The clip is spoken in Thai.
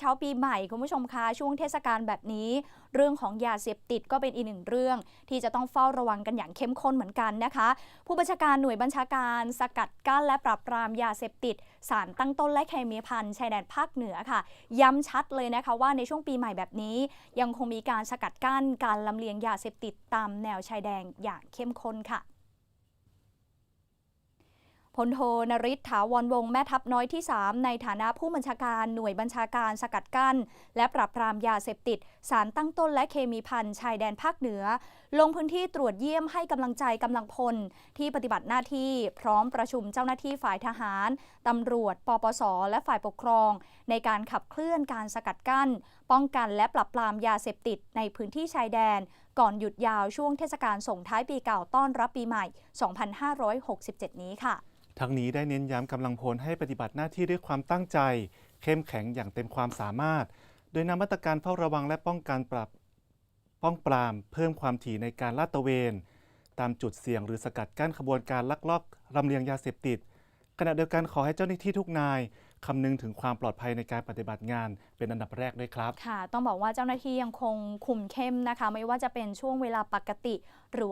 เช้าปีใหม่คุณผู้ชมคะช่วงเทศกาลแบบนี้ เรื่องของยาเสพติดก็เป็นอีกหนึ่งเรื่อง ที่จะต้องเฝ้าระวังกันอย่างเข้มข้นเหมือนกันนะคะ ผู้บัญชาการหน่วยบัญชาการ สกัดกั้นและปราบปรามยาเสพติด สารตั้งต้นและเคมีภัณฑ์ชายแดนภาคเหนือค่ะ ย้ำชัดเลยนะคะว่าในช่วงปีใหม่แบบนี้ ยังคงมีการสกัดกั้นการลำเลียงยาเสพติดตามแนวชายแดนอย่างเข้มข้นค่ะ พลโทนริศถาวรวงศ์แม่ทัพน้อยที่ 3 ในฐานะผู้บัญชาการหน่วยบัญชาการสกัดกั้น และปราบปรามยาเสพติด สารตั้งต้นและเคมีภัณฑ์ชายแดนภาคเหนือ ลงพื้นที่ตรวจเยี่ยมให้กำลังใจกำลังพล ที่ปฏิบัติหน้าที่พร้อมประชุมเจ้าหน้าที่ฝ่ายทหารตำรวจ ปปส และฝ่ายปกครอง ในการขับเคลื่อนการสกัดกั้น ป้องกันและปราบปรามยาเสพติดในพื้นที่ชายแดน ก่อนหยุดยาวช่วงเทศกาลส่งท้ายปีเก่าต้อนรับปีใหม่ 2567 นี้ค่ะ ทั้งนี้ได้เน้นย้ำกำลังพลให้ปฏิบัติหน้าที่ด้วยความตั้งใจ เข้มแข็งอย่างเต็มความสามารถ โดยนำมาตรการเฝ้าระวังและป้องกันปรับป้องปราม เพิ่มความถี่ในการลาดตระเวน ตามจุดเสี่ยงหรือสกัดกั้นขบวนการลักลอบลำเลียงยาเสพติด ขณะเดียวกันขอให้เจ้าหน้าที่ทุกนายคำนึงถึงความปลอดภัยในการปฏิบัติงานเป็นอันดับแรกด้วยครับ ค่ะ ต้องบอกว่าเจ้าหน้าที่ยังคงคุมเข้มนะคะ ไม่ว่าจะเป็นช่วงเวลาปกติหรือ